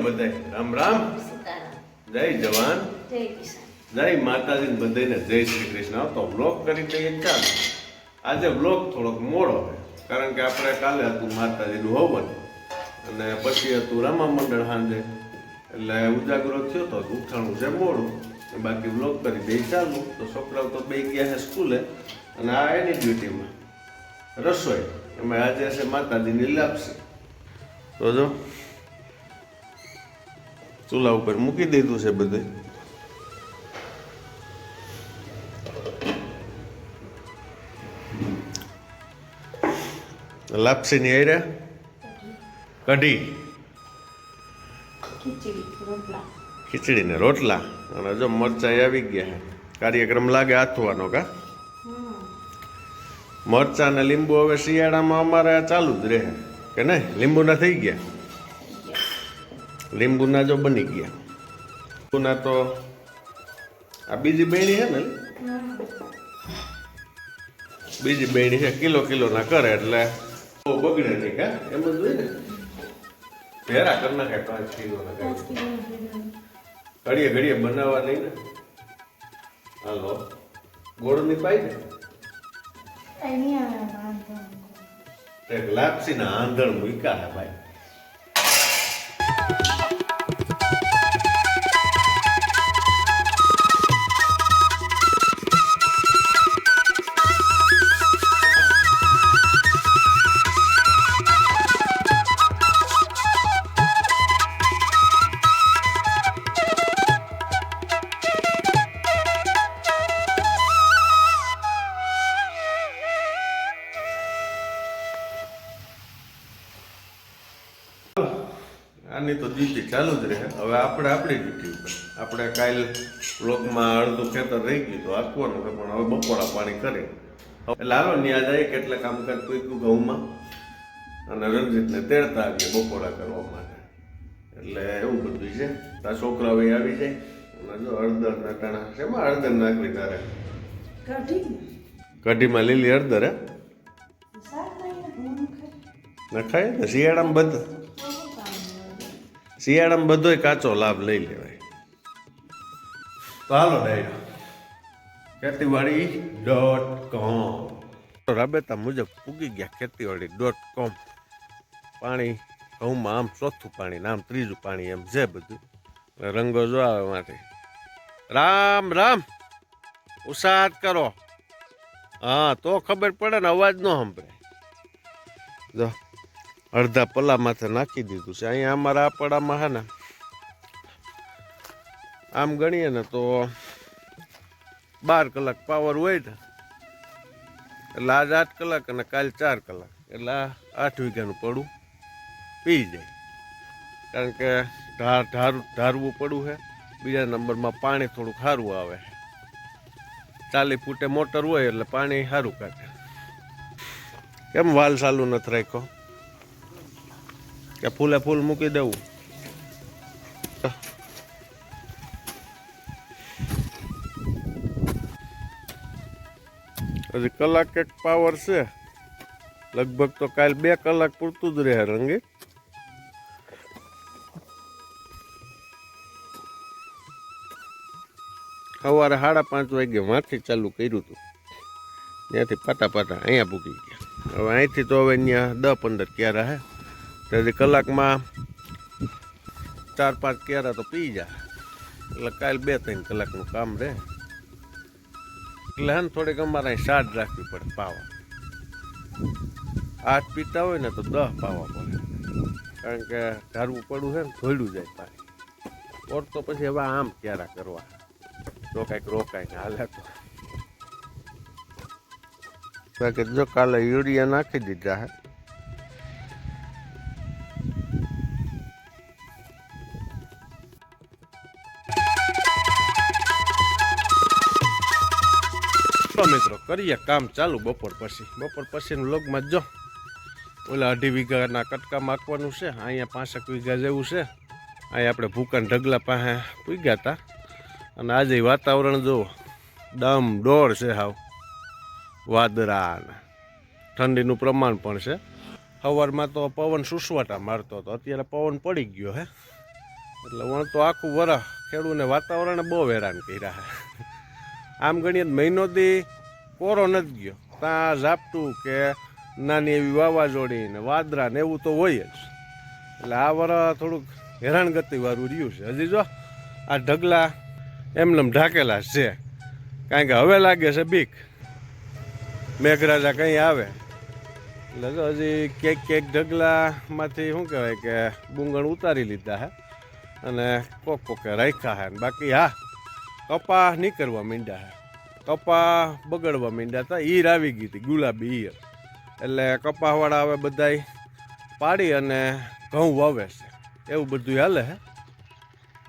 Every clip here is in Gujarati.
બધાય. રામ રામ. જય જવાન. જય જય માતાજી બધાને જય શ્રી કૃષ્ણ. તો બ્લોક કરી દઈએ ચાલો. આજે બ્લોક થોડોક મોડો છે કારણ કે આપણે કાલે હતું માતાજીનું હવન. અને પછી હતું રામા મંડળ સાંજે. એટલે ઉજાગરો થયો તો ઉઠાણું છે મોડું. બાકી બ્લોક કરી દઈએ ચાલુ. તો છોકરાઓ તો બે ગયા છે સ્કૂલે. અને આ એની ડ્યુટીમાં. રસોઈ. એમાં આજે છે માતાજીની લાપસી તો જો. ચૂલા ઉપર મૂકી દીધું છે બધે. લાપસીની આયરા? કઢી. ખીચડી ને રોટલા. અને જો મરચાં આવી ગયા કાર્યક્રમ લાગે આથવાનો કા? મરચાં ને લીંબુ હવે શિયાળામાં અમારે ચાલુ જ રહે. કે નહીં? લીંબુના થઈ ગયા? લીંબુના જો બની ગયા. લીંબુના તો આ બીજી બેણી છે ને? બીજી બેણી છે કિલો કિલો ના કરે એટલે બગડે નહીં કા? એમ જ હોય ને? ભેરા કરી નાખે પાંચ કિલો ના ઘડીએ ઘડીએ બનાવવા નહીં ને? હાલો. ગોળની પાઈ ને લાપસી ના આંધણ. મૂક્યા ભાઈ. આની તો ડ્યુટી ચાલુ જ રહે. હવે આપણે આપણી ડ્યુટી ઉપર. આપણે કાલ બ્લોકમાં અડધું ખેતર રહી ગયું તો આપવાનું છે પણ હવે બપોરા પાણી કરી. એટલે હાલો ન્યા જાય કેટલે કામકાજ પૂક્યું ઘઉંમાં. અને રણજીતને તેડતા આવીએ બપોરા કરવા માટે. એટલે એવું બધું છે. તાર છોકરા ભાઈ આવી જાય. અને જો હળદર નાટાણા શેમાં હળદર નાખવી તારે. કઢીમાં લીલી હળદર હે? નખાય. ને શિયાળામાં બધું. શિયાળામાં બધોય કાચો લાભ લઈ લેવાય. તો હાલો ખેતીવાડી ડોટ કોમ રાબેતા મુજબ પૂગી ગયા ખેતીવાડી ડોટ કોમ પાણી, ઘઉંમાં આમ ચોથું પાણી આમ ત્રીજું પાણી એમ છે બધું. રંગો જો આવે માટે રામ રામ. ઉસાદ કરો. હા, તો ખબર પડે ને અવાજ ન સંભળાય જો અડધા પલ્લા માથે નાખી દીધું છે. અહીંયા અમારા આપડામાં હા ને, આમ ગણીએ ને તો બાર કલાક પાવર હોય ને, એટલે આજ આઠ કલાક અને કાલ ચાર કલાક. એટલે આઠ વીઘાનું પડું પી જાય. કારણ કે ઢાર ઢારું ઢારવું પડું છે. બીજા નંબરમાં પાણી થોડું સારું આવે. ચાલી ફૂટે મોટર હોય એટલે પાણી સારું કાઢે. કેમ વાલ ચાલુ નથી રાખ્યો? કે ફૂલે ફૂલ મૂકી દેવું. હજી કલાક એક પાવર છે. લગભગ તો કાલ બે કલાક પૂરતું જ રહે રંગી. સવારે સાડા પાંચ વાગે માંથી ચાલુ કર્યું હતું ત્યાંથી પાટા પાટા અહીંયા ભૂકી ગયા. હવે અહીંથી તો હવે અહીંયા દસ પંદર ક્યારે હે. તેથી કલાકમાં ચાર પાંચ કેરા તો પી જા. એટલે કાલ બે ત્રણ કલાકનું કામ રહે એટલે હે ને થોડીક અમારે અહીં સાડ રાખવી પડે પાવા. આઠ પીતા હોય ને તો દસ પાવા પડે. કારણ કે ધારવું પડવું છે ને ધોયડું જાય પાણી. ઓર તો પછી હવે આમ ક્યારા કરવા. તો રોકાય ને હાલે તો. બાકી જો કાલે યુરિયા નાખી દીધા હે. તો મિત્રો, કરીએ કામ ચાલુ બપોર પછી. બપોર પછીનું લોગમાં જો ઓલા અઢી વીઘાના કટકા માખવાનું છે. અહીંયા પાંસઠ વીઘા જેવું છે. અહીંયા આપણે ભૂકાન ઢગલા પાસે પૂગ્યા હતા. અને આજે વાતાવરણ જુઓ દમ ડોળ છે હાવ. વાદરા ઠંડીનું પ્રમાણ પણ છે. સવારમાં તો પવન સુસવાટા મારતો હતો. અત્યારે પવન પડી ગયો હે. એટલે વણ તો આખું વરસ ખેડૂને વાતાવરણે બહુ હેરાન કર્યા હે. આમ ગણીએ મહિનો દી કોરો નથી ગયો. ત્યાં ઝાપટું કે નાની એવી વાવાઝોડી ને વાદરા ને એવું તો હોય જ. એટલે આ વરસ થોડુંક હેરાનગતિવાળું રહ્યું છે. હજી જો આ ઢગલા એમનેમ ઢાકેલા જ છે. કારણ કે હવે લાગે છે બીક. મેઘરાજા કંઈ આવે. એટલે તો હજી કેક કેક ઢગલામાંથી શું કહેવાય કે બુંગણ ઉતારી લીધા હે. અને કોક કોકે રાખ્યા હે. બાકી હા કપા નીકળવા માંડ્યા કપા બગડવા માંડ્યા હતા ઈર આવી ગઈ હતી, ગુલાબી ઈર. એટલે કપાવાળા હવે બધાય પાડી અને ઘઉં વાવે છે. એવું બધું હાલે હે.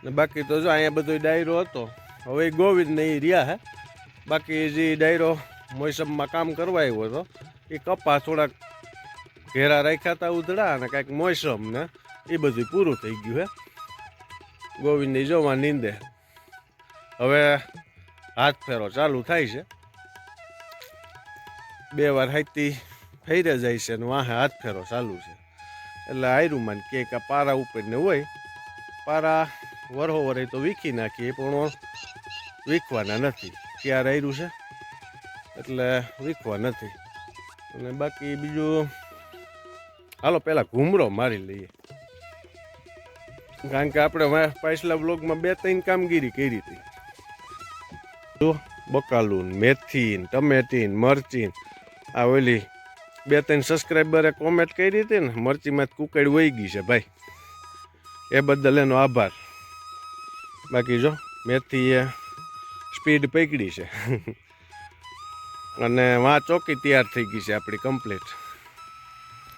ને બાકી તો જો અહીંયા બધો ડાયરો હતો. હવે ઈ ગોવિંદ ને એ રહ્યા હે. બાકી જે ડાયરો મોસમમાં કામ કરવા આવ્યો હતો એ કપા થોડાક ઘેરા રાખ્યા હતા ઉધડા અને કાંઈક મોસમ ને એ બધું પૂરું થઈ ગયું હે. ગોવિંદની જોવા નીંદે. હવે હાથ ફેરો, ચાલુ થાય છે. બે વાર હાઈતી ફેરે જાય છે અને વાહે હાથ ફેરો ચાલુ છે. એટલે આયરું માન કે આ પારા ઉપરને હોય, પારા વરહો વરે તો વીખી નાખીએ, પણ વીખવાના નથી. ક્યાં આયરું છે? એટલે વીખવા નથી. અને બાકી બીજું, હાલો પહેલાં ઘૂમરો મારી લઈએ. કારણ કે આપણે પાછલા બ્લોગમાં બે ત્રણ કામગીરી કરી હતી. જો બકાલું ને મેથી મરચીન. આ ઓલી બે ત્રણ સબસ્ક્રાઈબરે કોમેન્ટ કરી હતી ને મરચીમાં કુકડ વહી ગઈ છે ભાઈ. એ બદલ એનો આભાર. બાકી જો, મેથી એ સ્પીડ પકડી છે. અને વાં ચોકી તૈયાર થઈ ગઈ છે આપણી કમ્પ્લીટ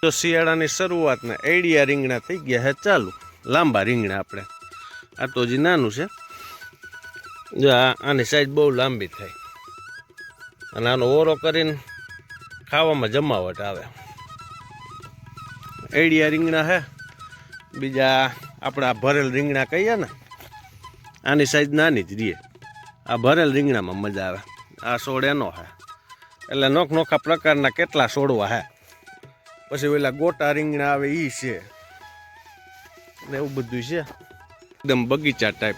તો શિયાળાની શરૂઆતના એડિયા રીંગણા થઈ ગયા છે. ચાલુ, લાંબા રીંગણા આપણે. આ તો હજી નાનું છે. જો આની સાઈઝ બહુ લાંબી થાય. અને આનો ઓરો કરીને ખાવામાં જમાવટ આવે. એડિયા રીંગણા હે. બીજા આપણા ભરેલ રીંગણા કહીએ ને, આની સાઈઝ નાની જ રીએ આ ભરેલ રીંગણામાં મજા આવે. આ છોડ એનો હે. એટલે નોખ નોખા પ્રકારના કેટલા છોડવા હે. પછી પેલા ગોટા રીંગણા આવે એ છે. ને એવું બધું છે. એકદમ બગીચા ટાઈપ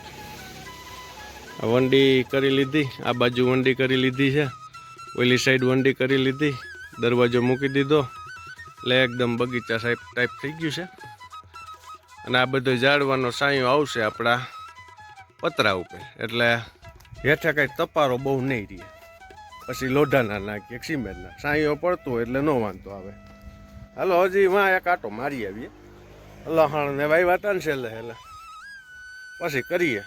વંડી કરી લીધી, આ બાજુ વંડી કરી લીધી છે, ઓલી સાઈડ વંડી કરી લીધી, દરવાજો મૂકી દીધો, એટલે એકદમ બગીચા સાહેબ ટાઈપ થઈ ગયું છે. અને આ બધો ઝાડવાનો સાંયો આવશે આપણા પતરા ઉપર, એટલે હેઠે કાંઈ તપારો બહુ નહીં રહે. પછી લોઢાના નાખીએ સિમેન્ટના, સાંયો પડતો હોય એટલે ન વાંધો આવે. હાલો, હજી વાં એક આટો મારી આવીએ. લહાણ ને વાઈ વાત છે એટલે એટલે પછી કરીએ.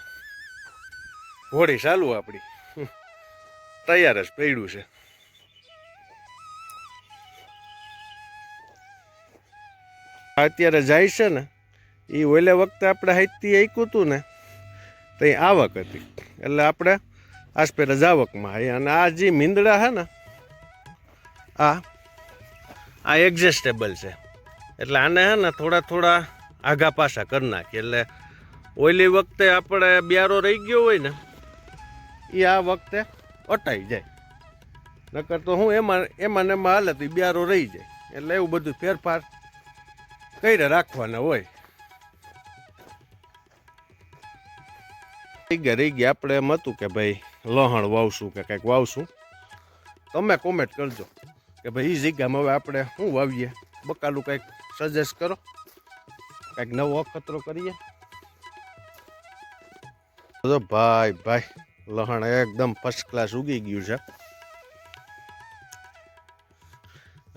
ઘોડી ચાલુ આપણી. તૈયાર જ પડ્યું છે. અત્યારે જાય છે ને એ ઓલે વખતે આપણે હાઈથી આક્યું હતું ને, તો એ આવક હતી. એટલે આપણે આસપેરે જાવકમાં આવી અને આ જે મીંદડા છે ને, આ આ એડજસ્ટેબલ છે. એટલે આને છે ને થોડા થોડા આઘા પાછા કરી નાખીએ. એટલે ઓલી વખતે આપણે બ્યારો રહી ગયો હોય ને એ આ વખતે અટાઈ જાય. નકર તો હું એમાં એમાં ને એમાં હાલે તો ઈ બિયારો રહી જાય. એટલે એવું બધું ફેરફાર કઈ રાખવાના હોય. રહી રહી ગયા આપણે એમ હતું કે ભાઈ, લહણ વાવશું કે કંઈક વાવશું. તમે કોમેન્ટ કરજો કે ભાઈ એ જગ્યામાં હવે આપણે શું વાવીએ? બકાલું કંઈક સજેસ્ટ કરો. કંઈક નવો અખતરો કરીએ. ભાઈ ભાઈ. લહણ એકદમ ફર્સ્ટ ક્લાસ ઉગી ગયું છે.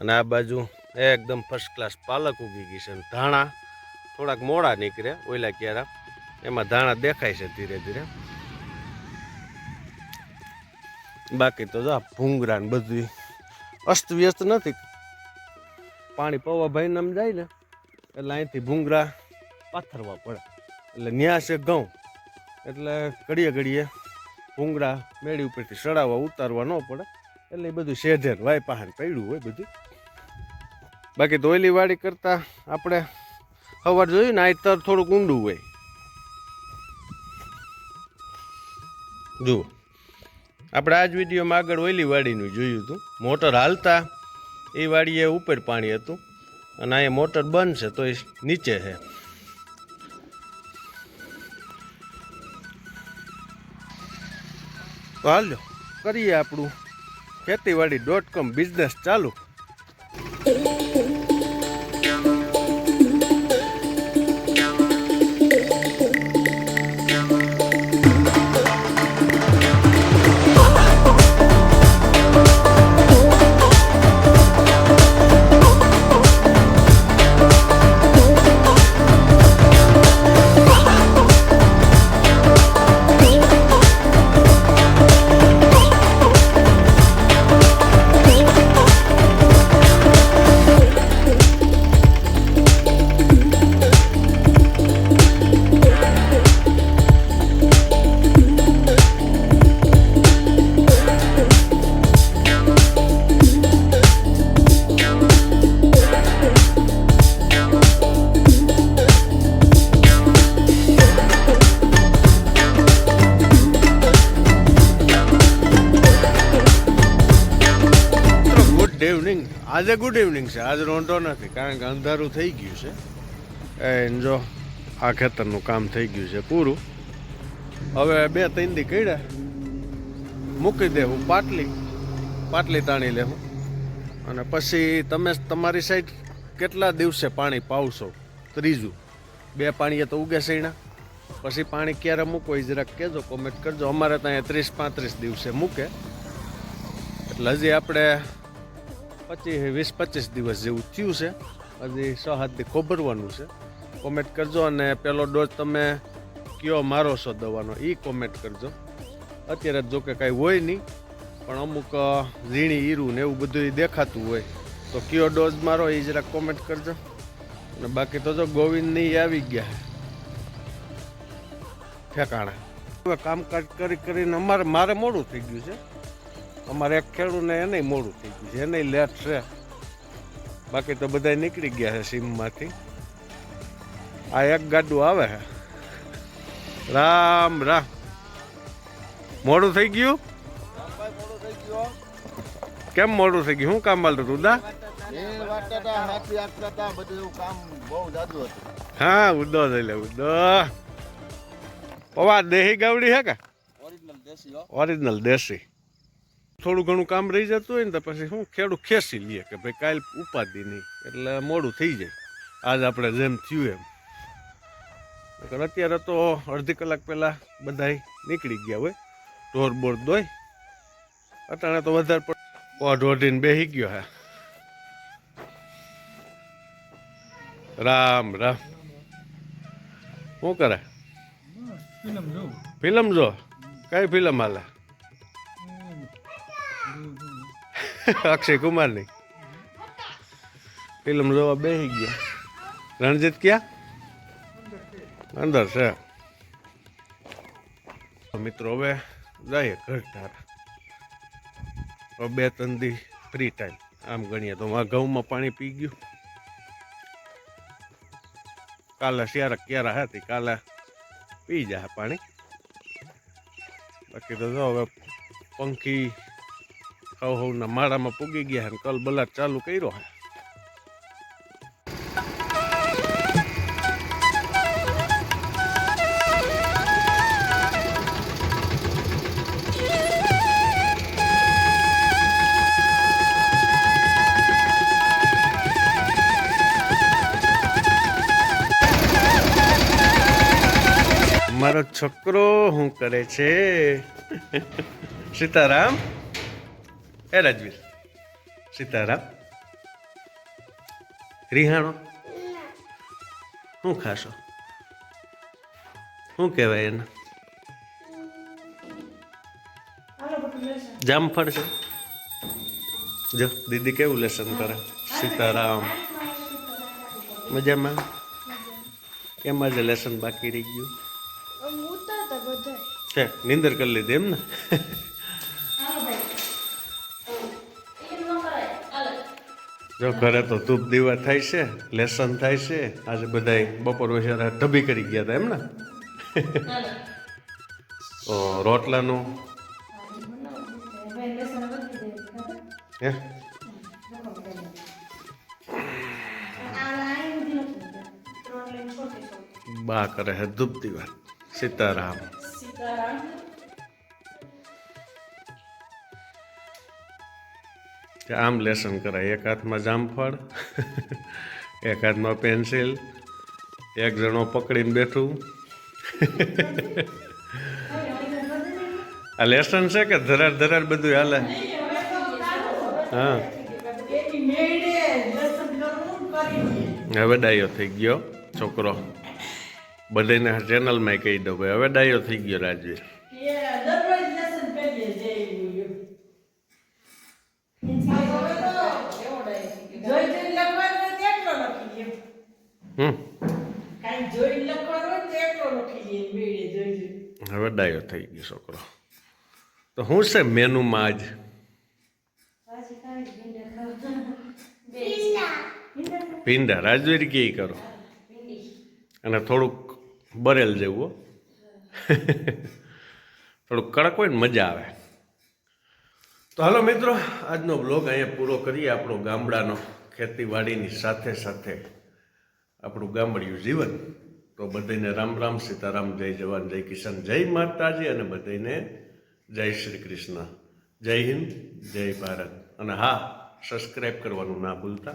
અને આ બાજુ એકદમ ફર્સ્ટ ક્લાસ પાલક ઉગી ગઈ છે. ધાણા થોડાક મોડા નીકળે ઓઈલા ક્યારા. એમાં ધાણા દેખાય છે ધીરે ધીરે. બાકી તો જા ભૂંગરા ને બધું અસ્તવ્યસ્ત નથી. પાણી પવા ભાઈ નામ જાય ને, એટલે અહીંથી ભૂંગરા પાથરવા પડે. એટલે ન્યા છે ઘઉં. એટલે ઘડીએ ઘડીએ ભૂંગરા મેળી ઉપરથી સડાવવા, ઉતારવા ન પડે. એટલે એ બધું શેઢેર વાય પહાડ પડ્યું હોય બધું. બાકી ધોયલી વાડી કરતાં આપણે સવાર જોયું ને આ તર થોડુંક ઊંડું હોય. જુઓ. આપણે આ જ વિડીયોમાં આગળ ઓઈલી વાડીનું જોયું હતું. મોટર હાલતા, એ વાડીએ ઉપર પાણી હતું. અને અહીંયા મોટર બંધ છે, તો એ નીચે છે. હાલો કરીએ આપણું. ખેતીવાડી ડોટ કોમ બિઝનેસ ચાલુ. ગુડ ઇવનિંગ આજે ગુડ ઇવનિંગ છે. આજ રોંટો નથી, કારણ કે અંધારું થઈ ગયું છે. એ જો, આ ખેતરનું કામ થઈ ગયું છે પૂરું. હવે બે, ત્રણ દી કીડે મૂકી દેવું, પાટલી પાટલી તાણી લેવું. અને પછી તમે તમારી સાઈડ કેટલા દિવસે પાણી પાવશો? ત્રીજું. બે પાણીએ તો ઉગે સૈણા પછી પાણી ક્યારે મૂકો એ જરાક કહેજો કોમેન્ટ કરજો. અમારે ત્યાં ત્રીસ પાંત્રીસ દિવસે મૂકે. એટલે હજી આપણે પચીસ, વીસ, પચીસ દિવસ જેવું થયું છે. હજી છ હાથથી ખોબરવાનું છે. કોમેન્ટ કરજો અને પેલો ડોઝ તમે કયો મારો છો દવાનો એ કોમેન્ટ કરજો. અત્યારે જો કે કાંઈ હોય નહીં, પણ અમુક ઝીણી હીરું ને એવું બધું દેખાતું હોય. તો કયો ડોઝ મારો એ જરાક કોમેન્ટ કરજો. અને બાકી તો જો ગોવિંદની નહીં આવી ગયા ઠેકાણા. હવે કામકાજ કરી કરીને અમારે, મારે મોડું થઈ ગયું છે. અમારે એક ખેડૂને એને મોડું થઈ ગયું છે. એને લેટ છે. બાકી તો બધા નીકળી ગયા છે સીમમાંથી. આ એક ગાડું આવે છે. રામ રામ. મોડું થઈ ગયું? કેમ મોડું થઈ ગયું? શું કામ હાલતું હતું દા. હા ઉદો થઈ લે ઉદો. પવા દેહી ગાવડી હે કે? ઓરિજિનલ દેશી. થોડું ઘણું કામ રહી જતું હોય ને તો પછી શું ખેડૂત ખેંચી લઈએ કે ભાઈ કાલ ઉપાધિ નહીં. એટલે મોડું થઈ જાય. આજ આપણે જેમ થયું એમ. અત્યારે તો અડધી કલાક પહેલાં બધા નીકળી ગયા હોય. ઢોર બોર દોય. અટાણે તો વધારે પણ ઓઢ ઓઢીને બેસી ગયો હા. રામ રામ. શું કરે? ફિલ્મ જો? કઈ ફિલ્મ હાલે? અક્ષય કુમારની. ફિલ્મ જોવા બેસી ગયા. રણજીત ક્યાં? અંદર છે. મિત્રો હવે જઈએ ઘર બે ત્રણ દી ફ્રી ટાઈમ આમ ગણીએ તો આ ઘઉંમાં પાણી પી ગયું. કાલે શિયાળા ક્યારા હતી? કાલે પી જાય પાણી. બાકી તો હવે પંખી હવના માળામાં પૂગી ગયા અને કલ બલાટ ચાલુ કર્યો મારો છોકરો શું કરે છે? સીતારામ? એ રાજવીર સીતારામ રિહાણો શું ખાશો શું કહેવાય એને જામફળ છે જો દીદી કેવું લેસન કરે સીતારામ મજામાં કેમ જ લેસન બાકી રહી ગયું છે નિંદર કરી લીધી એમ ને જો ઘરે તો ધૂપ દીવા થાય છે, લેસન થાય છે, આજે બધા બપોર વેચારા ઢબી કરી ગયા હતા એમ ને રોટલાનું? હે? બા કરે હે ધૂપ દીવા. સીતારામ. સીતારામ. કે આમ લેસન કરાય. એક હાથમાં જામફળ, એક હાથમાં પેન્સિલ, એક જણો પકડીને બેઠું. આ લેસન છે કે ધરાર ધરાર બધું હાલે? હા. હવે ડાયો થઈ ગયો, છોકરો. બધાને ચેનલમાં કહી દઉં ભાઈ, હવે ડાયો થઈ ગયો રાજવીર. હવે ડાયો થઈ ગયો છોકરો. તો શું છે મેનુમાં આજ? ભીંડા રાજવીર કે કરો? અને થોડુંક બરેલ જેવું હો. થોડુંક કડક હોય ને મજા આવે. તો હાલો મિત્રો આજનો બ્લોગ અહીંયા પૂરો કરીએ આપણો ગામડાનો ખેતીવાડીની સાથે સાથે. આપણું ગામડિયું જીવન. તો બધાને રામ રામ, સીતારામ, જય જવાન, જય કિસાન, જય માતાજી અને બધાને જય શ્રી કૃષ્ણ. જય હિન્દ, જય ભારત. અને હા સબસ્ક્રાઈબ કરવાનું ના ભૂલતા.